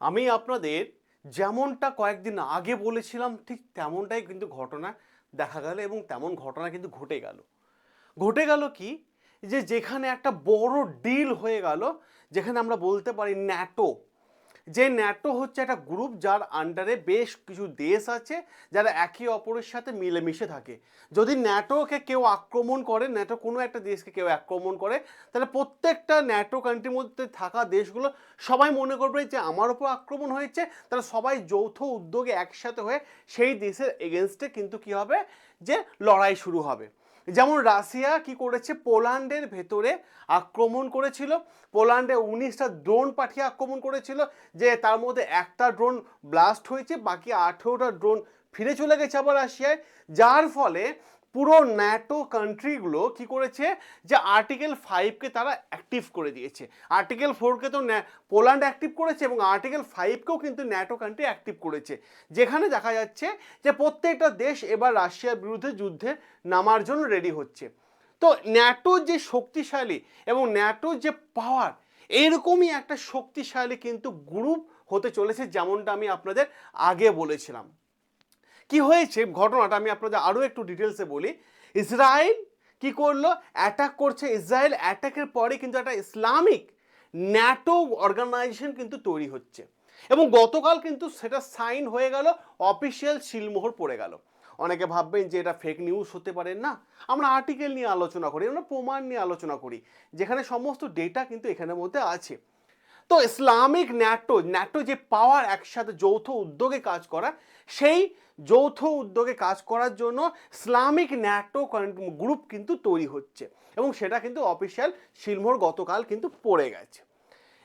আমি আপনাদের যেমনটা কয়েকদিন আগে বলেছিলাম, ঠিক তেমনটাই কিন্তু ঘটনা দেখা গেল এবং তেমন ঘটনা কিন্তু ঘটে গেল। ঘটে গেল কি? যে যেখানে একটা বড় ডিল হয়ে গেল, যেখানে আমরা বলতে পারি ন্যাটো যে ন্যাটো হচ্ছে একটা গ্রুপ যার আন্ডারে বেশ কিছু দেশ আছে, যারা একে অপরের সাথে মিলেমিশে থাকে। যদি ন্যাটোকে কেউ আক্রমণ করে, ন্যাটো কোনো একটা দেশকে কেউ আক্রমণ করে, তাহলে প্রত্যেকটা ন্যাটো কান্ট্রির মধ্যে থাকা দেশগুলো সবাই মনে করবে যে আমার ওপর আক্রমণ হয়েছে। তাহলে সবাই যৌথ উদ্যোগে একসাথে হয়ে সেই দেশের এগেনস্টে কিন্তু কি হবে? যে লড়াই শুরু হবে। যেমন রাশিয়া কি করেছে? পোল্যান্ডের ভেতরে আক্রমণ করেছিল। পোল্যান্ডে উনিশটা ড্রোন পাঠিয়ে আক্রমণ করেছিল, যে তার মধ্যে একটা ড্রোন ব্লাস্ট হয়েছে, বাকি আঠেরোটা ড্রোন ফিরে চলে গেছে আবার রাশিয়ায়। যার ফলে পুরো ন্যাটো কান্ট্রিগুলো কি করেছে? যে আর্টিকেল ফাইভকে তারা অ্যাক্টিভ করে দিয়েছে। আর্টিকেল ফোরকে তো পোল্যান্ড অ্যাক্টিভ করেছে এবং আর্টিকেল ফাইভকেও কিন্তু ন্যাটো কান্ট্রি অ্যাক্টিভ করেছে। যেখানে দেখা যাচ্ছে যে প্রত্যেকটা দেশ এবার রাশিয়ার বিরুদ্ধে যুদ্ধে নামার জন্য রেডি হচ্ছে। তো ন্যাটোর যে শক্তিশালী এবং ন্যাটোর যে পাওয়ার এরকমই একটা শক্তিশালী কিন্তু গ্রুপ হতে চলেছে যেমনটা আমি আপনাদের আগে বলেছিলাম। কি হয়েছে ঘটনাটা আমি আপনাদের আরও একটু ডিটেলসে বলি। ইসরায়েল কি করল? অ্যাটাক করছে ইসরায়েল অ্যাটাকের পরে কিন্তু একটা ইসলামিক ন্যাটো অর্গানাইজেশন কিন্তু তৈরি হচ্ছে। এবং গতকাল কিন্তু সেটা সাইন হয়ে গেল অফিসিয়াল শিলমোহর পড়ে গেল। অনেকে ভাববেন যে এটা ফেক নিউজ হতে পারে না। আমরা আর্টিকেল নিয়ে আলোচনা করি, আমরা প্রমাণ নিয়ে আলোচনা করি। যেখানে সমস্ত ডেটা কিন্তু এখানের মধ্যে আছে। তো ইসলামিক ন্যাটো ন্যাটো যে পাওয়ার একসাথে যৌথ উদ্যোগে কাজ করা সেই যৌথ উদ্যোগে কাজ করার জন্য ইসলামিক ন্যাটো গ্রুপ কিন্তু তৈরি হচ্ছে এবং সেটা কিন্তু অফিসিয়াল শিলমোহর গতকাল কিন্তু পড়ে গেছে।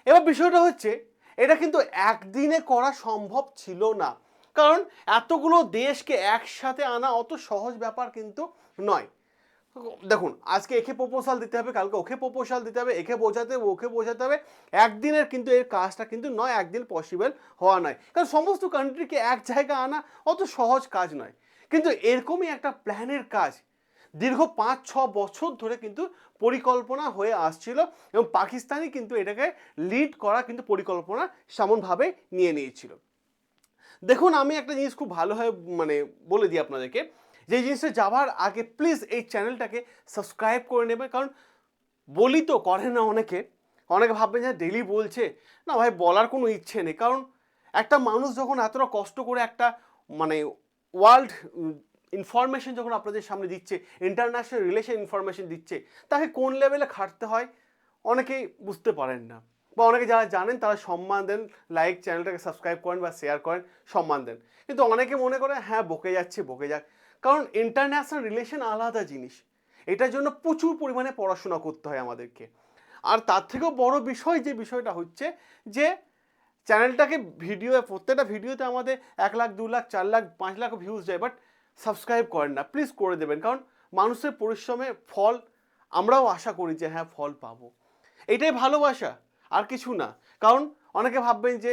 এবার বিষয়টা হচ্ছে, এটা কিন্তু একদিনে করা সম্ভব ছিল না। কারণ এতগুলো দেশকে একসাথে আনা অত সহজ ব্যাপার কিন্তু নয়। দেখুন, আজকে একে প্রপোজাল দিতে হবে, কালকে ওকে প্রপোজাল দিতে হবে, একে বোঝাতে হবে, ওকে বোঝাতে হবে। একদিনের কিন্তু এর কাজটা কিন্তু নয়, একদিন পসিবল হওয়া নয়। কারণ সমস্ত কান্ট্রিকে এক জায়গা আনা অত সহজ কাজ নয়। কিন্তু এরকমই একটা প্ল্যানের কাজ দীর্ঘ পাঁচ ছ বছর ধরে কিন্তু পরিকল্পনা হয়ে আসছিল এবং পাকিস্তানই কিন্তু এটাকে লিড করা কিন্তু পরিকল্পনা সেমনভাবে নিয়ে নিয়েছিল। দেখুন, আমি একটা জিনিস খুব ভালোভাবে মানে বলে দিই আপনাদেরকে। যে জিনিসটা যাওয়ার আগে প্লিজ এই চ্যানেলটাকে সাবস্ক্রাইব করে নেবে। কারণ বলি তো, করে না অনেকে। অনেকে ভাববে যে ডেলি বলছে। না ভাই, বলার কোনো ইচ্ছে নেই। কারণ একটা মানুষ যখন এতটা কষ্ট করে একটা মানে ওয়ার্ল্ড ইনফরমেশন যখন আপনাদের সামনে দিচ্ছে ইন্টারন্যাশনাল রিলেশন ইনফরমেশন দিচ্ছে, তাকে কোন লেভেলে খাটতে হয়? অনেকেই বুঝতে পারেন না। বা অনেকে যারা জানেন, তারা সম্মান দেন লাইক চ্যানেলটাকে সাবস্ক্রাইব করেন বা শেয়ার করেন, সম্মান দেন। কিন্তু অনেকে মনে করে হ্যাঁ বকে যাচ্ছে, বকে যাক। কারণ ইন্টারন্যাশনাল রিলেশন আলাদা জিনিস। এটার জন্য প্রচুর পরিমাণে পড়াশোনা করতে হয় আমাদেরকে। আর তার থেকেও বড় বিষয় যে বিষয়টা হচ্ছে যে চ্যানেলটাকে ভিডিও প্রত্যেকটা ভিডিওতে আমাদের এক লাখ, দু লাখ, চার লাখ, পাঁচ লাখ ভিউজ যায় বাট সাবস্ক্রাইব করেন না। প্লিজ করে দেবেন, কারণ মানুষের পরিশ্রমে ফল, আমরাও আশা করি যে হ্যাঁ ফল পাবো। এটাই ভালোবাসা, আর কিছু না। কারণ অনেকে ভাববেন যে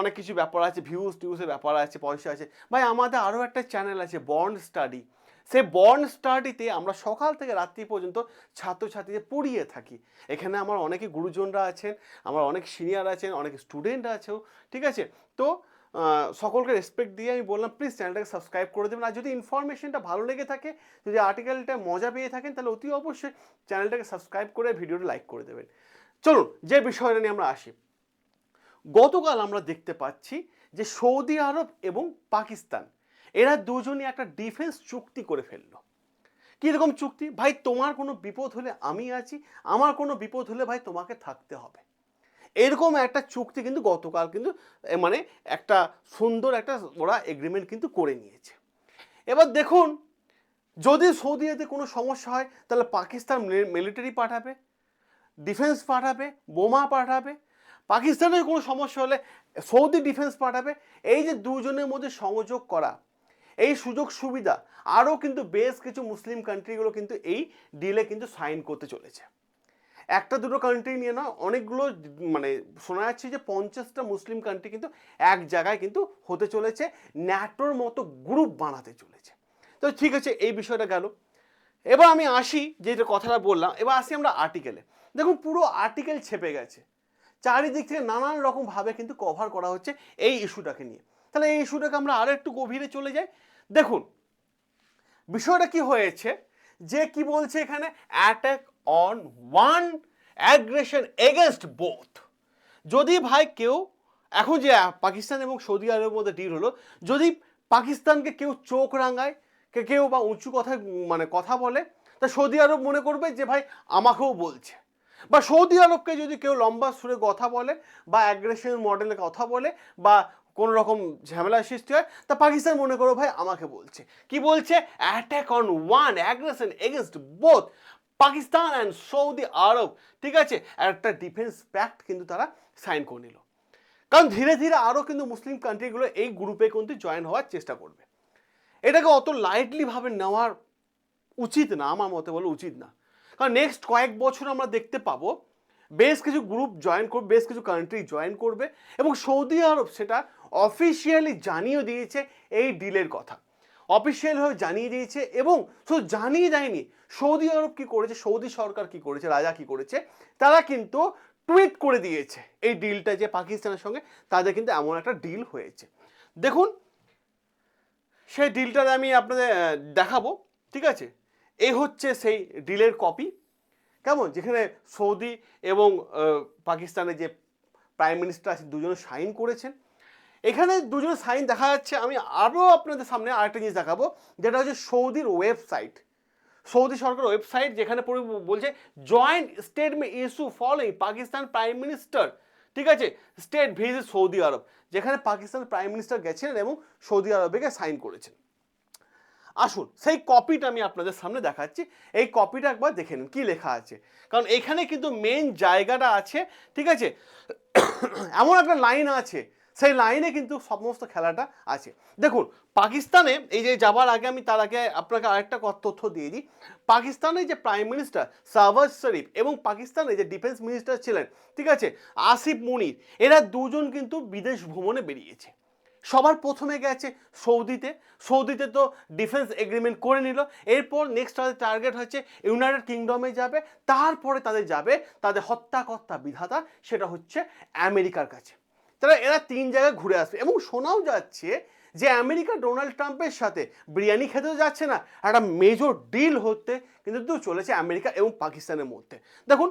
অনেক কিছু ব্যাপার আছে ভিউজ টিউজের ব্যাপার আছে, পয়সা আছে। ভাই, আমাদের আরও একটা চ্যানেল আছে বন্ড স্টাডি সেই বন্ড স্টাডিতে আমরা সকাল থেকে রাত্রি পর্যন্ত ছাত্রছাত্রীদের পড়িয়ে থাকি। এখানে আমার অনেকে গুরুজনরা আছেন, আমার অনেক সিনিয়র আছেন, অনেক স্টুডেন্ট আছেও, ঠিক আছে? তো সকলকে রেসপেক্ট দিয়ে আমি বললাম প্লিজ চ্যানেলটাকে সাবস্ক্রাইব করে দেবেন। আর যদি ইনফরমেশনটা ভালো লেগে থাকে, যদি আর্টিকেলটা মজা পেয়ে থাকেন, তাহলে অতি অবশ্যই চ্যানেলটাকে সাবস্ক্রাইব করে ভিডিওটা লাইক করে দেবেন। চলুন, যে বিষয়টা নিয়ে আমরা আসি। গতকাল আমরা দেখতে পাচ্ছি যে সৌদি আরব এবং পাকিস্তান, এরা দুজনই একটা ডিফেন্স চুক্তি করে ফেলল। কীরকম চুক্তি? ভাই, তোমার কোনো বিপদ হলে আমি আছি, আমার কোনো বিপদ হলে ভাই তোমাকে থাকতে হবে। এরকম একটা চুক্তি কিন্তু গতকাল কিন্তু মানে একটা সুন্দর একটা ওরা এগ্রিমেন্ট কিন্তু করে নিয়েছে। এবার দেখুন, যদি সৌদিতে কোনো সমস্যা হয়, তাহলে পাকিস্তান মিলিটারি পাঠাবে ডিফেন্স পাঠাবে, বোমা পাঠাবে পাকিস্তানের কোনো সমস্যা হলে সৌদি ডিফেন্স পাঠাবে। এই যে দুজনের মধ্যে সংযোগ করা, এই সুযোগ সুবিধা, আরও কিন্তু বেশ কিছু মুসলিম কান্ট্রিগুলো কিন্তু এই ডিলে কিন্তু সাইন করতে চলেছে। একটা দুটো কান্ট্রি নিয়ে না অনেকগুলো মানে শোনা যাচ্ছে যে পঞ্চাশটা মুসলিম কান্ট্রি কিন্তু এক জায়গায় কিন্তু হতে চলেছে, ন্যাটোর মতো গ্রুপ বানাতে চলেছে। তো ঠিক আছে, এই বিষয়টা গেল। এবার আমি আসি যে যে কথাটা বললাম, এবার আসি আমরা আর্টিকেলে দেখুন, পুরো আর্টিকেল ছেপে গেছে। চারিদিক থেকে নানান রকম ভাবে কিন্তু কভার করা হচ্ছে এই ইস্যুটাকে নিয়ে। তাহলে এই ইস্যুটাকে আমরা আরও একটু গভীরে চলে যাই। দেখুন, বিষয়টা কি হয়েছে? যে কি বলছে এখানে? Attack on one aggression against both যদি ভাই কেউ, এখন যে পাকিস্তান এবং সৌদি আরবের মধ্যে ডিল হলো, যদি পাকিস্তানকে কেউ চোখ রাঙায়, কে কেউ বা উঁচু কথায় মানে কথা বলে, তা সৌদি আরব মনে করবে যে ভাই আমাকেও বলছে। বা সৌদি আরবকে যদি কেউ লম্বা সুরে কথা বলে বা অ্যাগ্রেশন মডেলে কথা বলে বা কোনো রকম ঝামেলা সৃষ্টি হয়, তা পাকিস্তান মনে করো ভাই আমাকে বলছে। কি বলছে? Attack on one aggression against both Pakistan and Saudi Arab. ঠিক আছে? একটা ডিফেন্স প্যাক্ট কিন্তু তারা সাইন করে নিল। কারণ ধীরে ধীরে আরও কিন্তু মুসলিম কান্ট্রিগুলো এই গ্রুপে কিন্তু জয়েন হওয়ার চেষ্টা করবে। এটাকে অত লাইটলিভাবে নেওয়ার উচিত না, আমার মতে বলে উচিত না। কারণ নেক্সট কয়েক বছর আমরা দেখতে পাবো, বেশ কিছু গ্রুপ জয়েন করবে, বেশ কিছু কান্ট্রি জয়েন করবে এবং সৌদি আরব সেটা অফিসিয়ালি জানিয়ে দিয়েছে এই ডিলের কথা। অফিসিয়াল হয়ে জানিয়ে দিয়েছে এবং শুধু জানিয়ে দেয়নি, সৌদি আরব কি করেছে, সৌদি সরকার কি করেছে, রাজা কি করেছে, তারা কিন্তু টুইট করে দিয়েছে এই ডিলটা যে পাকিস্তানের সঙ্গে, তাদের কিন্তু এমন একটা ডিল হয়েছে। দেখুন, সেই ডিলটা আমি আপনাদের দেখাবো, ঠিক আছে? এই হচ্ছে সেই ডিলের কপি। কেমন? যেখানে সৌদি এবং পাকিস্তানের যে প্রাইম মিনিস্টার আছে, দুজনে সাইন করেছেন। এখানে দুজনে সাইন দেখা যাচ্ছে, আমি আরও আপনাদের সামনে আরেকটা জিনিস দেখাবো। যেটা হচ্ছে সৌদির ওয়েবসাইট। সৌদি সরকার ওয়েবসাইট যেখানে বলছে joint statement issue following Pakistan prime minister ঠিক আছে? State visit Saudi Arab. যেখানে পাকিস্তান প্রাইম মিনিস্টার গেছিলেন এবং সৌদি আরবে সাইন করেছেন। আসুন, সেই কপিটা আমি আপনাদের সামনে দেখাচ্ছি। এই কপিটা একবার দেখে নিন, কী লেখা আছে? কারণ এখানে কিন্তু মেন জায়গাটা আছে, ঠিক আছে? এমন একটা লাইন আছে, সেই লাইনে কিন্তু সমস্ত খেলাটা আছে। দেখুন, পাকিস্তানে এই যে যাবার আগে আমি তার আগে আপনাকে আরেকটা তথ্য দিয়ে দিই। পাকিস্তানের যে প্রাইম মিনিস্টার শাহবাজ শরীফ এবং পাকিস্তানের যে ডিফেন্স মিনিস্টার ছিলেন, ঠিক আছে? আসিফ মুনির, এরা দুজন কিন্তু বিদেশ ভ্রমণে বেরিয়েছে। সবার প্রথমে গেছে সৌদিতে। সৌদিতে তো ডিফেন্স এগ্রিমেন্ট করে নিল। এরপর নেক্সট তাদের টার্গেট হচ্ছে ইউনাইটেড কিংডমে যাবে। তারপরে তাদের যাবে তাদের হত্যাকর্তা বিধাতা, সেটা হচ্ছে আমেরিকার কাছে। তারা এরা তিন জায়গায় ঘুরে আসবে এবং শোনাও যাচ্ছে যে আমেরিকা ডোনাল্ড ট্রাম্পের সাথে বিরিয়ানি খেতে তো যাচ্ছে না। একটা মেজর ডিল হতে কিন্তু চলেছে আমেরিকা এবং পাকিস্তানের মধ্যে। দেখুন,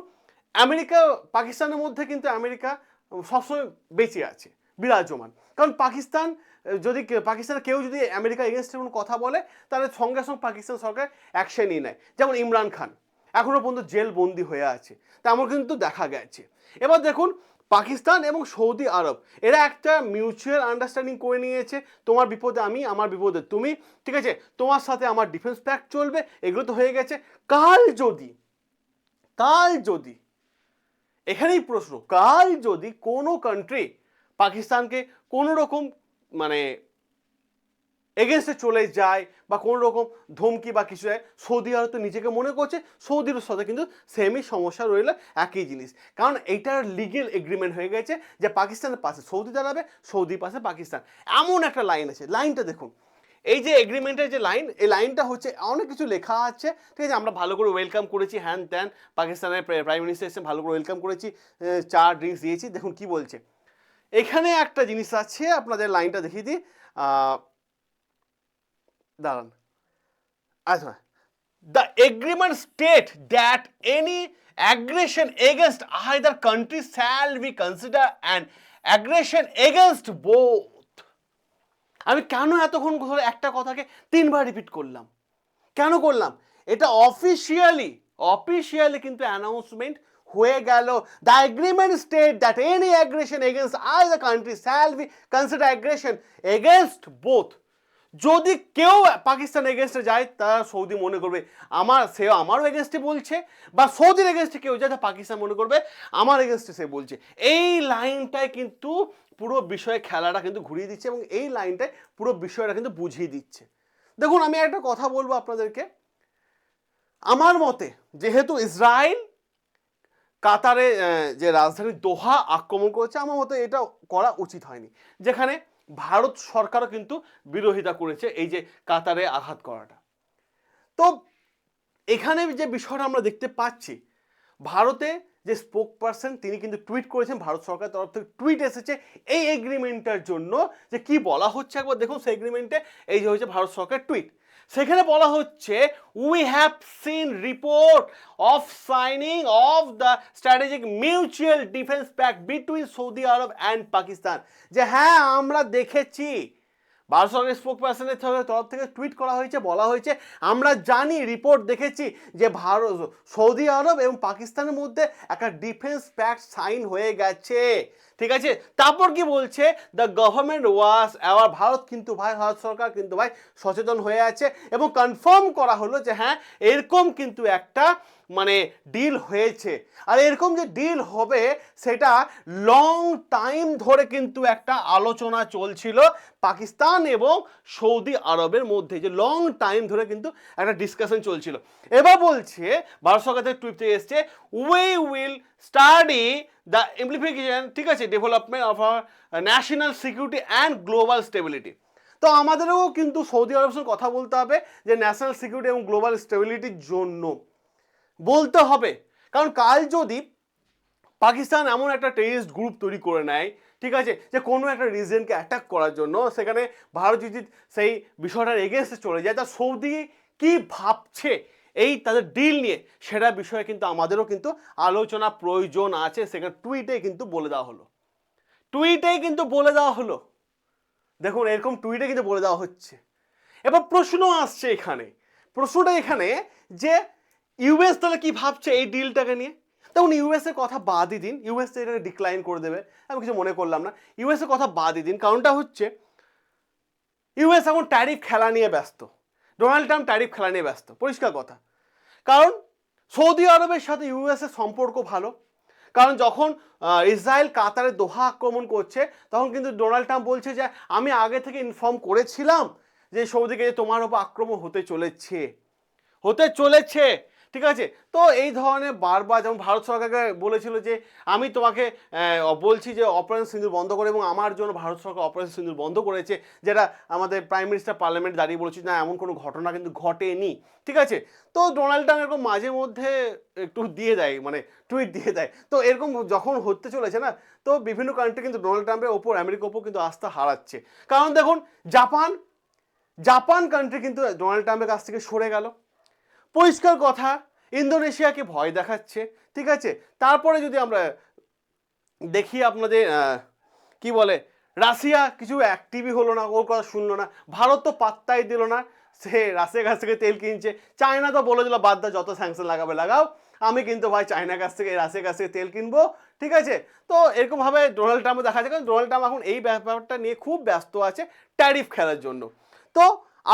আমেরিকা, পাকিস্তানের মধ্যে কিন্তু আমেরিকা সবসময় বেঁচে আছে। বিরাজমান। কারণ পাকিস্তান যদি পাকিস্তানের কেউ যদি আমেরিকা এগেনস্টে কোনো কথা বলে, তাহলে সঙ্গে সঙ্গে পাকিস্তান সরকার অ্যাকশন নিয়ে নেয়। যেমন ইমরান খান এখনও পর্যন্ত জেল বন্দি হয়ে আছে, তেমন কিন্তু দেখা গেছে। এবার দেখুন, পাকিস্তান এবং সৌদি আরব, এরা একটা মিউচুয়াল আন্ডারস্ট্যান্ডিং করে নিয়েছে, তোমার বিপদে আমি, আমার বিপদে তুমি, ঠিক আছে? তোমার সাথে আমার ডিফেন্স প্যাক্ট চলবে, এগুলো তো হয়ে গেছে। কাল যদি কাল যদি, এখানেই প্রশ্ন, কাল যদি কোনো কান্ট্রি পাকিস্তানকে কোনো রকম মানে এগেনস্টে চলে যায় বা কোনো রকম ধমকি বা কিছু দেয়, সৌদি আরব তো নিজেকে মনে করছে, সৌদির সাথে কিন্তু সেমই সমস্যা রইল, একই জিনিস। কারণ এইটার লিগেল এগ্রিমেন্ট হয়ে গেছে যে পাকিস্তানের পাশে সৌদি দাঁড়াবে সৌদির পাশে পাকিস্তান। এমন একটা লাইন আছে। লাইনটা দেখুন। এই যে এগ্রিমেন্টের যে লাইন এই লাইনটা হচ্ছে, অনেক কিছু লেখা আছে। ঠিক আছে, আমরা ভালো করে ওয়েলকাম করেছি, হ্যান ত্যান, পাকিস্তানের প্রাইম মিনিস্টার এসে ভালো করে ওয়েলকাম করেছি চা ড্রিঙ্কস দিয়েছি। দেখুন কি বলছে। এখানে একটা জিনিস আছে, আপনাদের লাইনটা দেখিয়ে দিই। দাঁড়ান। আচ্ছা the agreement state that any aggression against either country shall be consider and aggression against both আমি কেন এতক্ষণ একটা কথাকে তিনবার রিপিট করলাম? কেন করলাম? এটা অফিসিয়ালি অফিসিয়ালি কিন্তু অ্যানাউন্সমেন্ট হয়ে গেল। The agreement state that any aggression against I the country shall be consider aggression against both যদি কেউ পাকিস্তান এগেনস্টে যায়, তারা সৌদি মনে করবে, আমার, সে আমারও এগেনস্টে বলছে। বা সৌদির এগেনস্টে কেউ যায় পাকিস্তান মনে করবে, আমার এগেনস্টে সে বলছে। এই লাইনটায় কিন্তু পুরো বিষয়ে খেলাটা কিন্তু ঘুরিয়ে দিচ্ছে এবং এই লাইনটায় পুরো বিষয়টা কিন্তু বুঝিয়ে দিচ্ছে। দেখুন, আমি একটা কথা বলব আপনাদেরকে। আমার মতে, যেহেতু ইসরায়েল কাতারে যে রাজধানী দোহা আক্রমণ করেছে, আমার মতে এটা করা উচিত হয়নি। যেখানে ভারত সরকারও কিন্তু বিরোধিতা করেছে এই যে কাতারে আঘাত করাটা। তো এখানে যে বিষয়টা আমরা দেখতে পাচ্ছি, ভারতে যে স্পোক পার্সন তিনি কিন্তু টুইট করেছেন, ভারত সরকারের তরফ থেকে টুইট এসেছে এই এগ্রিমেন্টটার জন্য যে কি বলা হচ্ছে, একবার দেখুন সেই এগ্রিমেন্টে এই যে হচ্ছে ভারত সরকার টুইট সেখানে বলা হচ্ছে we have seen report of signing of the strategic mutual defence pact between Saudi Arab and Pakistan যে হ্যাঁ আমরা দেখেছি ভারত স্পোক পার্সনের তরফ থেকে টুইট করা হয়েছে, বলা হয়েছে, আমরা জানি রিপোর্ট দেখেছি যে ভারত, সৌদি আরব এবং পাকিস্তানের মধ্যে একটা ডিফেন্স প্যাক্ট সাইন হয়ে গেছে। ঠিক আছে? তারপর কি বলছে? The government was our Bharat কিন্তু ভাই, ভারত সরকার কিন্তু ভাই সচেতন হয়ে আছে এবং কনফার্ম করা হলো যে হ্যাঁ এরকম কিন্তু একটা মানে ডিল হয়েছে। আর এরকম যে ডিল হবে, সেটা লং টাইম ধরে কিন্তু একটা আলোচনা চলছিল পাকিস্তান এবং সৌদি আরবের মধ্যে। যে লং টাইম ধরে কিন্তু একটা ডিসকাশন চলছিল। এবার বলছে, ভারত সরকার থেকে টুইট থেকে এসছে we will study the implication ঠিক আছে development of our national security and global stability তো আমাদেরও কিন্তু সৌদি আরবের সঙ্গে কথা বলতে হবে যে ন্যাশনাল সিকিউরিটি এবং গ্লোবাল স্টেবিলিটির জন্য। বলতে হবে। কারণ কাল যদি পাকিস্তান এমন একটা টেরিস্ট গ্রুপ তৈরি করে নেয়, ঠিক আছে, যে কোনো একটা রিজনকে অ্যাটাক করার জন্য সেখানে ভারত যদি সেই বিষয়টার এগেনস্টে চলে যায়, তা সৌদি কি ভাবছে? এই তাদের ডিল নিয়ে সেটা বিষয়ে কিন্তু আমাদেরও কিন্তু আলোচনা প্রয়োজন আছে। সেখানে টুইটে কিন্তু বলে দেওয়া হলো। টুইটেই কিন্তু বলে দেওয়া হলো। দেখুন, এরকম টুইটে কিন্তু বলে দেওয়া হচ্ছে। এবার প্রশ্ন আসছে এখানে। প্রশ্নটা এখানে যে ইউএস তাহলে কি ভাবছে এই ডিলটাকে নিয়ে? তখন ইউএস এর কথা বাদই দিন। ইউএস এটাকে ডিক্লাইন করে দেবে। আমি কিছু মনে করলাম না। ইউএস এর কথা বাদই দিন। কারণটা হচ্ছে ইউএস এখন ট্যারিফ খেলা নিয়ে ব্যস্ত। ডোনাল্ড ট্রাম্প ট্যারিফ খেলা নিয়ে ব্যস্ত। পরিষ্কার কথা। কারণ, সৌদি আরবের সাথে ইউএস এর সম্পর্ক ভালো। কারণ যখন ইসরায়েল কাতারে দোহা আক্রমণ করছে, তখন কিন্তু ডোনাল্ড ট্রাম্প বলছে যে, আমি আগে থেকে ইনফর্ম করেছিলাম যে সৌদিকে তোমার ওপর আক্রমণ হতে চলেছে। হতে চলেছে। ঠিক আছে? তো এই ধরনের বারবার যেমন ভারত সরকারকে বলেছিল যে, আমি তোমাকে বলছি যে অপারেশন সিন্দুর বন্ধ করে এবং আমার জন্য ভারত সরকার অপারেশন সিন্দুর বন্ধ করেছে, যেটা আমাদের প্রাইম মিনিস্টার পার্লামেন্ট দাঁড়িয়ে বলেছে না, এমন কোনো ঘটনা কিন্তু ঘটেনি। ঠিক আছে? তো ডোনাল্ড ট্রাম্প এরকম মাঝে মধ্যে একটু দিয়ে দেয় মানে টুইট দিয়ে দেয়। তো এরকম যখন হতে চলেছে না, তো বিভিন্ন কান্ট্রি কিন্তু ডোনাল্ড ট্রাম্পের ওপর, আমেরিকার ওপর কিন্তু আস্থা হারাচ্ছে। কারণ দেখুন, জাপান জাপান কান্ট্রি কিন্তু ডোনাল্ড ট্রাম্পের কাছ থেকে সরে গেল। পরিষ্কার কথা। ইন্দোনেশিয়াকে ভয় দেখাচ্ছে, ঠিক আছে? তারপরে যদি আমরা দেখি আপনাদের কি বলে, রাশিয়া কিছু অ্যাক্টিভই হলো না, ওর কথা শুনলো না, ভারত তো পাত্তাই দিল না, সে রাশিয়ার কাছ থেকে তেল কিনছে, চায়না তো বলে দিল বাদ দাও, যত স্যাংশন লাগাবে, লাগাও, আমি কিন্তু ভাই চায়নার কাছ থেকে, রাশিয়ার কাছ থেকে তেল কিনবো ঠিক আছে? তো এরকমভাবে ডোনাল্ড ট্রাম্পও দেখা যায় কারণ ডোনাল্ড ট্রাম্প এখন এই ব্যাপারটা নিয়ে খুব ব্যস্ত আছে ট্যারিফ খেলার জন্য। তো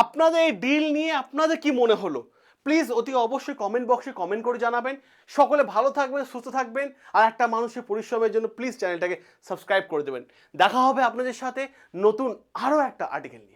আপনাদের এই ডিল নিয়ে আপনাদের কি মনে হলো? প্লিজ অতি অবশ্যই কমেন্ট বক্সে কমেন্ট করে জানাবেন। সকলে ভালো থাকবেন, সুস্থ থাকবেন, আর একটা মানুষের পরিশ্রমের জন্য প্লিজ চ্যানেলটাকে সাবস্ক্রাইব করে দেবেন। দেখা হবে আপনাদের সাথে নতুন আরও একটা আর্টিকেল নিয়ে।